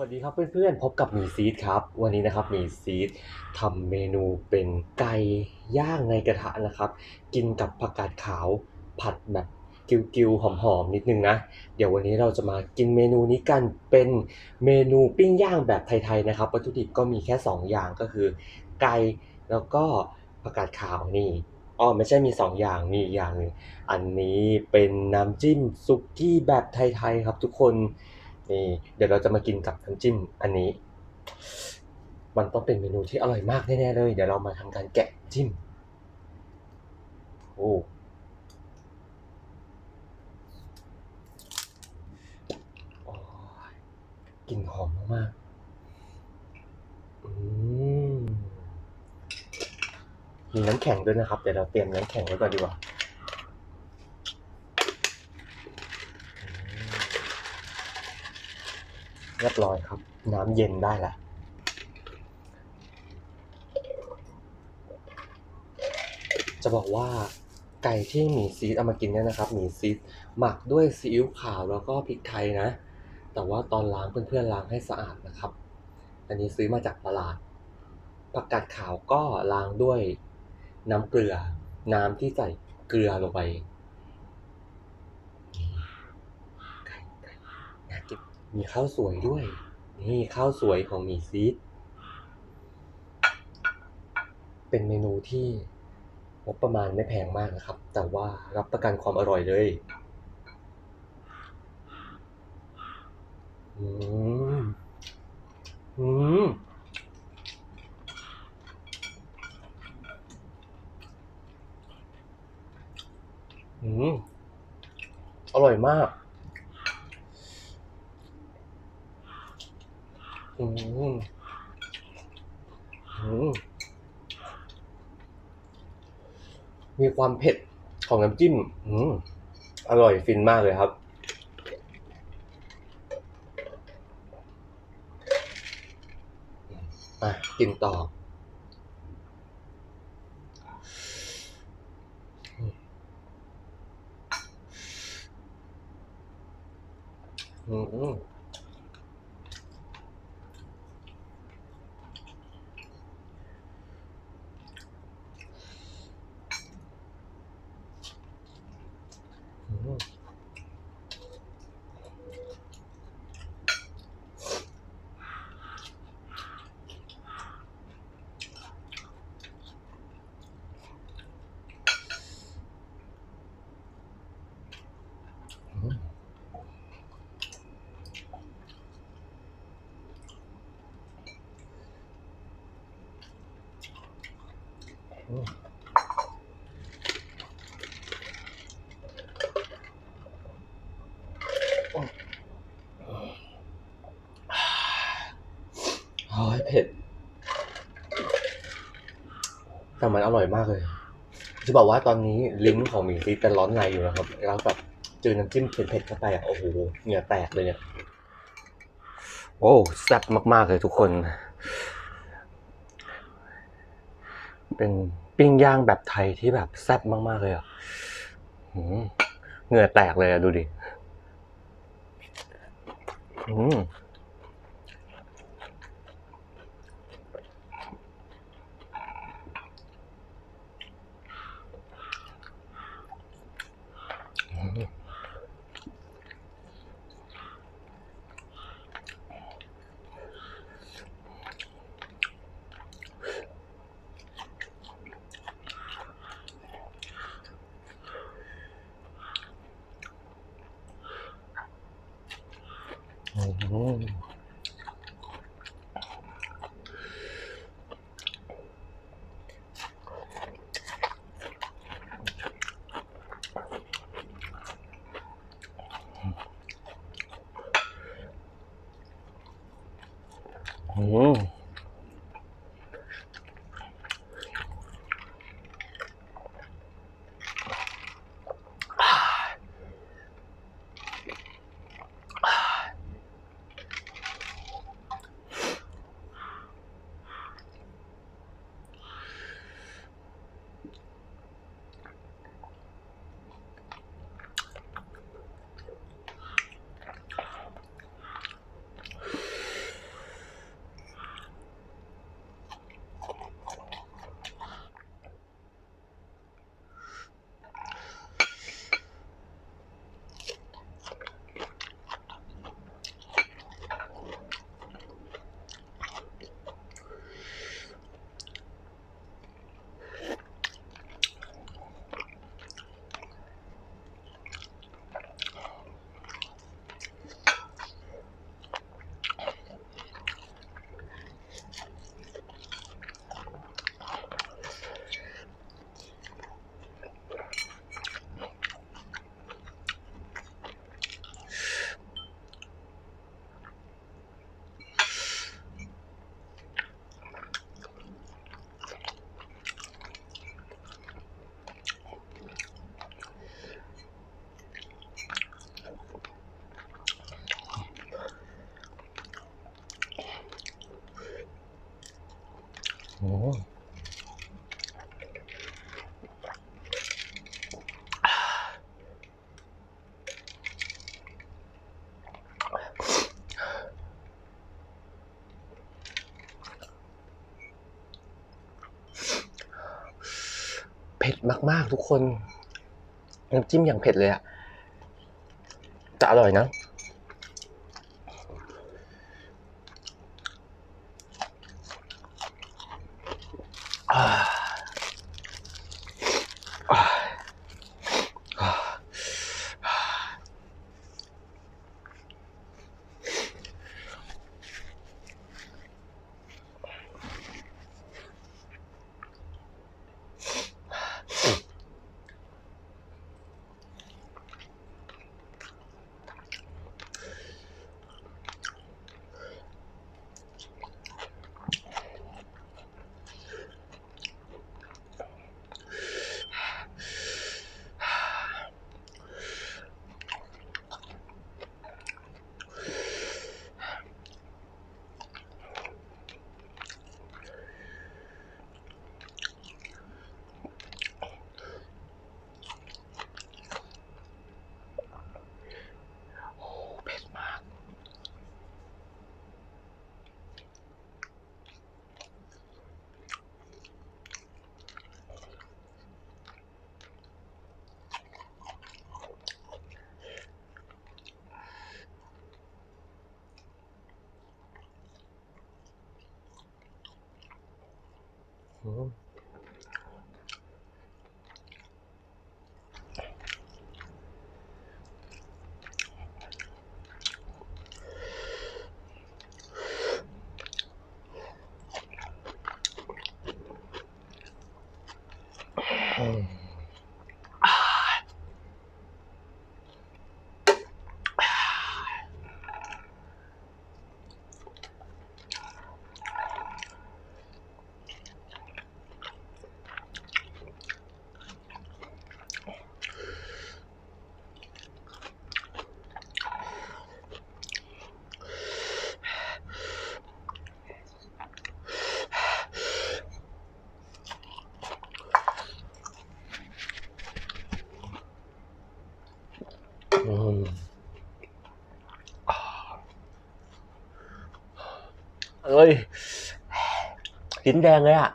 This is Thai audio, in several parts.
วัสดีครับเพื่อนๆ พบกับหมีซีดครับ วันนี้นะครับหมีซีดทำเมนูเป็นไก่ย่างในกระทะนะครับ กินกับผักกาดขาวผัดแบบกิวๆหอมๆนิดนึงนะ เดี๋ยววันนี้เราจะมากินเมนูนี้กันเป็นเมนูปิ้งย่างแบบไทยๆนะครับวัตถุดิบก็มีแค่ 2 อย่างก็คือ ไก่แล้วก็ผักกาดขาวนี่อ๋อไม่ใช่มี 2 อย่างมีอีกอย่างนึงอันนี้เป็นน้ำจิ้มซุกี้แบบไทยๆครับทุกคน นี่เดี๋ยวเราจะมากินกับน้ำจิ้มอันนี้ มันต้องเป็นเมนูที่อร่อยมากแน่ๆเลย เดี๋ยวเรามาทำการแกะจิ้มโอ้กลิ่นหอมมากๆอืมมีน้ำแข็งด้วยนะครับ เดี๋ยวเราเตรียมน้ำแข็งไว้ก่อนดีกว่าอืม เรียบร้อยครับ น้ำเย็นได้ละจะบอกว่าไก่ที่หมีซีดเอามากินเนี่ยนะครับหมีซีดหมักด้วยซีอิ๊วขาวแล้วก็พริกไทยนะ แต่ว่าตอนล้างเพื่อนๆล้างให้สะอาดนะครับ อันนี้ซื้อมาจากตลาดผักกาดขาวก็ล้างด้วยน้ำเกลือ น้ำที่ใส่เกลือลงไปไก่ไก่น่ากิน มีข้าวสวยด้วย นี่ข้าวสวยของหมีซีดเป็นเมนูที่งบประมาณไม่แพงมากนะครับ แต่ว่ารับประกันความอร่อยเลยอืมอืมอืมอร่อยมาก อืมอืมมีความเผ็ดของน้ำจิ้ม อืมอร่อยฟินมากเลยครับ อะ กินต่อ อืม โอ้ยเผ็ด แต่มันอร่อยมากเลย จะบอกว่าตอนนี้ลิ้นของหมีซีเป็นร้อนในอยู่นะครับ แล้วแบบเจอน้ำจิ้มเผ็ดๆเข้าไปอะ โอ้โห เหงื่อแตกเลยเนี่ย โอ้แซ่บมาก ๆ เลยทุกคน เป็นปิ้งย่างแบบไทยที่แบบแซ่บมาก ๆ เลยอะเหงื่อแตกเลยอะ ดูดิอืม มาก ๆ ทุกคนน้ำจิ้มอย่างเผ็ดเลยอะจะอร่อยนะ เอ้ยลิ้นแดงเลยอะ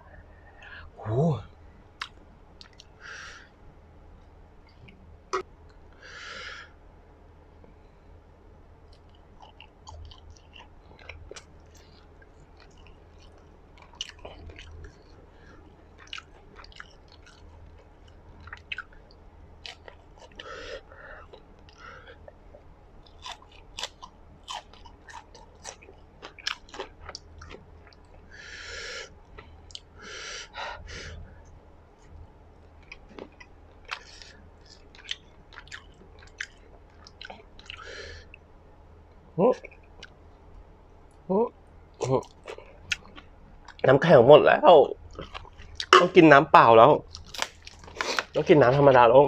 โอ้ น้ำแข็งหมดแล้ว ต้องกินน้ำเปล่าแล้ว ต้องกินน้ำธรรมดาแล้ว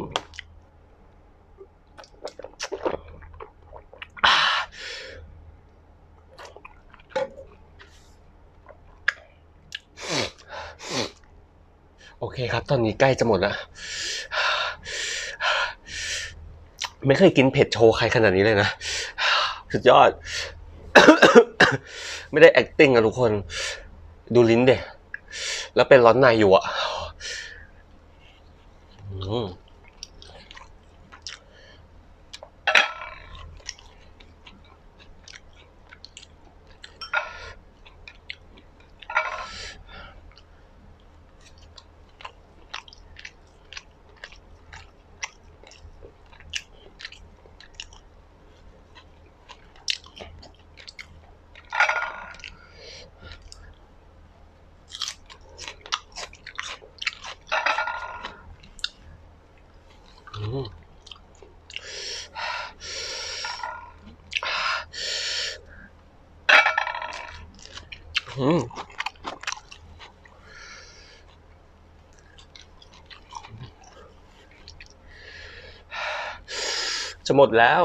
โอเคครับ ตอนนี้ใกล้จะหมดแล้วไม่เคยกินเผ็ดโชว์ใครขนาดนี้เลยนะ สุดยอด ไม่ได้ acting อะทุกคน ดูลิ้นเด็แล้วเป็นร้อนในอยู่อะอืมอืมอืม จะหมดแล้ว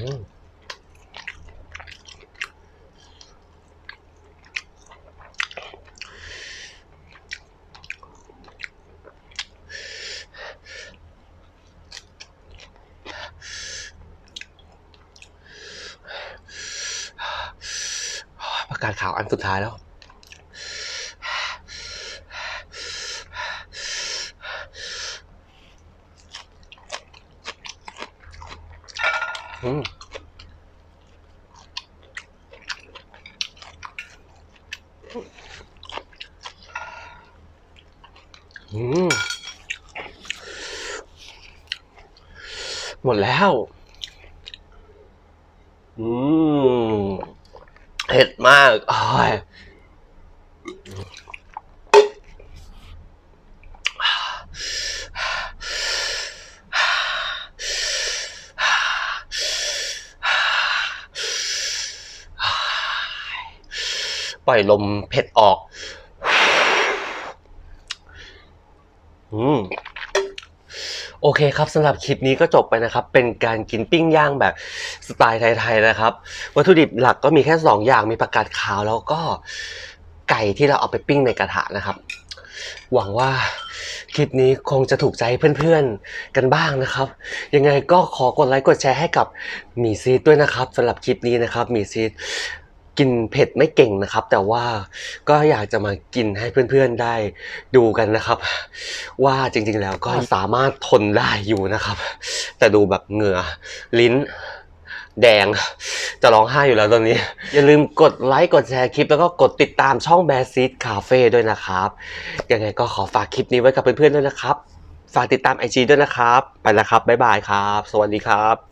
ประกาศข่าวอันสุดท้ายแล้ว อืม อืม ห มดแล้ว อืมเผ็ดมากอ้ายปล่อยลมเผ็ดออก อืม โอเคครับสำหรับคลิปนี้ก็จบไปนะครับ เป็นการกินปิ้งย่างแบบสไตล์ไทยๆนะครับ วัตถุดิบหลักก็มีแค่สองอย่างมีผักกาดขาวแล้วก็ไก่ที่เราเอาไปปิ้งในกระทะนะครับ หวังว่าคลิปนี้คงจะถูกใจเพื่อนๆกันบ้างนะครับ ยังไงก็ขอกดไลค์กดแชร์ให้กับหมีซีดด้วยนะครับสำหรับคลิปนี้นะครับหมีซีด กินเผ็ดไม่เก่งนะครับ แต่ว่าก็อยากจะมากินให้เพื่อนๆได้ดูกันนะครับ ว่าจริงๆแล้วก็สามารถทนได้อยู่นะครับ แต่ดูแบบเหงื่อลิ้นแดงจะร้องไห้อยู่แล้วตอนนี้ อย่าลืมกดไลค์กดแชร์คลิป แล้วก็กดติดตามช่องแบซีดคาเฟ่ด้วยนะครับ ยังไงก็ขอฝากคลิปนี้ไว้กับเพื่อนๆด้วยนะครับ ฝากติดตามไอจีด้วยนะครับ ไปแล้วครับ บ๊ายบายครับ สวัสดีครับ